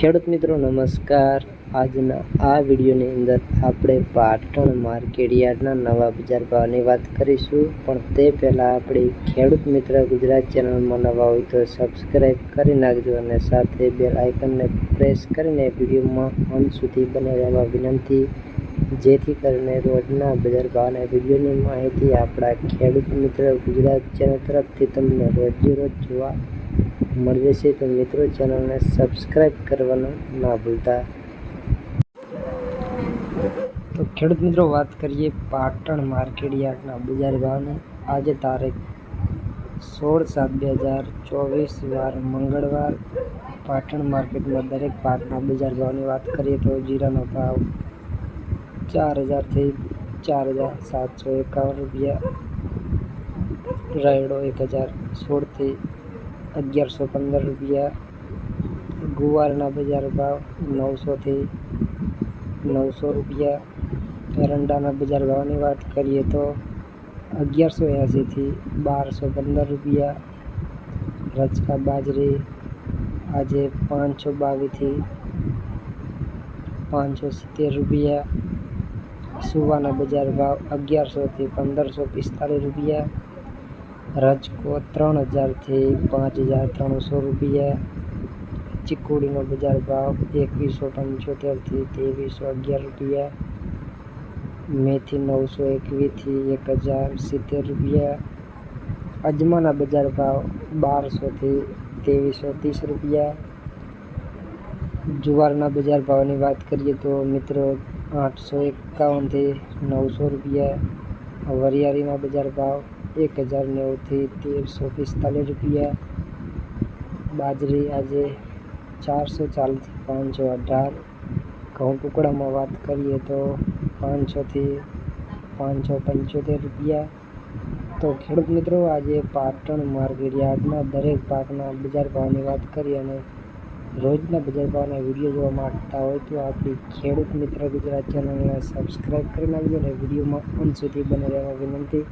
ખેડૂત મિત્રો, નમસ્કાર. આજના આ વિડીયોની અંદર આપણે પાટણ માર્કેટ યાર્ડના નવા બજાર ભાવની વાત કરીશું. પણ તે પહેલાં આપણી ખેડૂત મિત્ર ગુજરાત ચેનલમાં નવા હોય તો સબસ્ક્રાઈબ કરી નાખજો અને સાથે બેલ આઇકનને પ્રેસ કરીને વિડીયોમાં અંત સુધી બને રહેવા વિનંતી. જેથી કરીને રોજના બજાર ભાવ અને વિડીયોની માહિતી આપણા ખેડૂત મિત્ર ગુજરાત ચેનલ તરફથી તમને રોજે રોજ જોવા મળી જશે તો મિત્રો ચેનલને સબસ્ક્રાઈબ કરવાનું ના ભૂલતા તો ખેડૂત મિત્રો વાત કરીએ પાટણ માર્કેટ યાર્ડના બજાર ભાવની આજે તારીખ સોળ સાત બે હજાર ચોવીસ વાર મંગળવાર પાટણ માર્કેટમાં દરેક પાકના બજાર ભાવની વાત કરીએ તો જીરાનો ભાવ ચાર હજારથી ચાર હજાર સાતસો એકાવન રૂપિયા રાયડો એક હજાર સોળથી અગિયારસો પંદર રૂપિયા, ગુવારના બજાર ભાવ નવસોથી નવસો રૂપિયા, એરંડાના બજાર ભાવની વાત કરીએ તો અગિયારસો એંસીથી બારસો પંદર રૂપિયા રચકા બાજરી આજે પાંચસો બાવીસથી પાંચસો સિત્તેર રૂપિયા, સુવાના બજાર ભાવ અગિયારસોથી પંદરસો પિસ્તાલીસ રૂપિયા રજકો ત્રણ હજારથી પાંચ હજાર ત્રણસો રૂપિયા. ચીકુડીનો બજાર ભાવ એકવીસો પંચોતેરથી ત્રેવીસો અગિયાર રૂપિયા. મેથી નવસો એકવીસથી એક હજાર સિત્તેર રૂપિયા. અજમાના બજાર ભાવ બારસોથી ત્રેવીસો ત્રીસ રૂપિયા. જુવારના બજાર ભાવની વાત કરીએ તો મિત્રો આઠસો એકાવનથી નવસો રૂપિયા. વરિયાળીના બજાર ભાવ એક હજાર નેવુંથી તેરસો પિસ્તાલીસ રૂપિયા. બાજરી આજે ચારસો ચાલીસથી પાંચસો અઢાર. ઘઉં ટુકડામાં વાત કરીએ તો પાંચસોથી પાંચસો પંચોતેર રૂપિયા. તો ખેડૂત મિત્રો, આજે પાટણ માર્કેટ યાર્ડના દરેક પાકના બજાર ભાવની વાત કરી અને રોજના બજાર ભાવના વીડિયો જોવા માંગતા હોય તો આપણી ખેડૂત મિત્ર ગુજરાત ચેનલને સબસ્ક્રાઈબ કરી નાખજો અને વિડીયોમાં અંત સુધી બને રહેવા વિનંતી.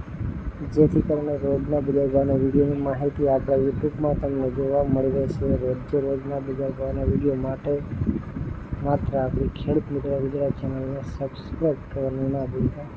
જેથી કરીને રોજના બજાર ભાવના વિડીયોની માહિતી આપણા યુટ્યુબમાં તમને જોવા મળી રહેશે. રોજે રોજના બજાર ભાવના વીડિયો માટે માત્ર આપણી ખેડૂત મિત્ર ગુજરાત ચેનલને સબસ્ક્રાઈબ કરવાનું ના ભૂલતા.